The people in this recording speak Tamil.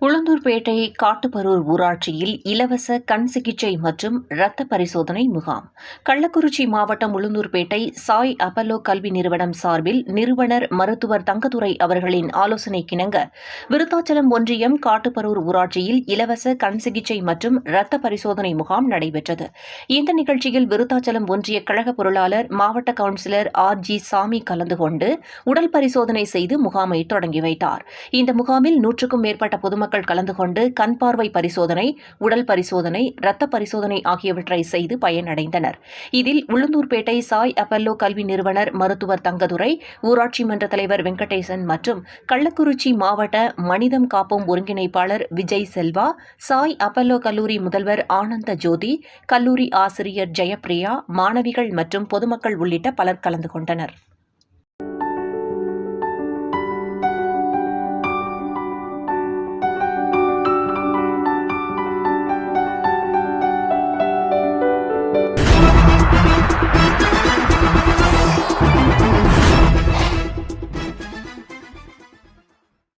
உளுந்தூர்பேட்டை காட்டுப்பரூர் ஊராட்சியில் இலவச கண் சிகிச்சை மற்றும் இரத்த பரிசோதனை முகாம். கள்ளக்குறிச்சி மாவட்டம் உளுந்தூர்பேட்டை சாய் அப்பல்லோ கல்வி நிறுவனம் சார்பில் நிறுவனர் மருத்துவர் தங்கதுரை அவர்களின் ஆலோசனைக்கிணங்க விருத்தாச்சலம் ஒன்றியம் காட்டுப்பரூர் ஊராட்சியில் இலவச கண் சிகிச்சை மற்றும் இரத்த பரிசோதனை முகாம் நடைபெற்றது. இந்த நிகழ்ச்சியில் விருத்தாச்சலம் ஒன்றிய கழக பொருளாளர் மாவட்ட கவுன்சிலர் ஆர். ஜி. சாமி கலந்து கொண்டு உடல் பரிசோதனை செய்து முகாமை தொடங்கி வைத்தார். இந்த முகாமில் நூற்றுக்கும் மேற்பட்ட பொதுமக்கள் கலந்து கொண்டு கண் பார்வை பரிசோதனை உடல் பரிசோதனை இரத்த பரிசோதனை ஆகியவற்றை செய்து பயனடைந்தனர். இதில் உளுந்தூர்பேட்டை சாய் அப்பல்லோ கல்வி நிறுவனர் மருத்துவர் தங்கதுரை ஊராட்சி மன்ற தலைவர் வெங்கடேசன் மற்றும் கள்ளக்குறிச்சி மாவட்ட மனிதம் காப்போம் ஒருங்கிணைப்பாளர் விஜய் செல்வா சாய் அப்பல்லோ கல்லூரி முதல்வர் ஆனந்த ஜோதி கல்லூரி ஆசிரியர் ஜெயப்பிரியா மாணவிகள் மற்றும் பொதுமக்கள் உள்ளிட்ட பலர் கலந்து கொண்டனர்.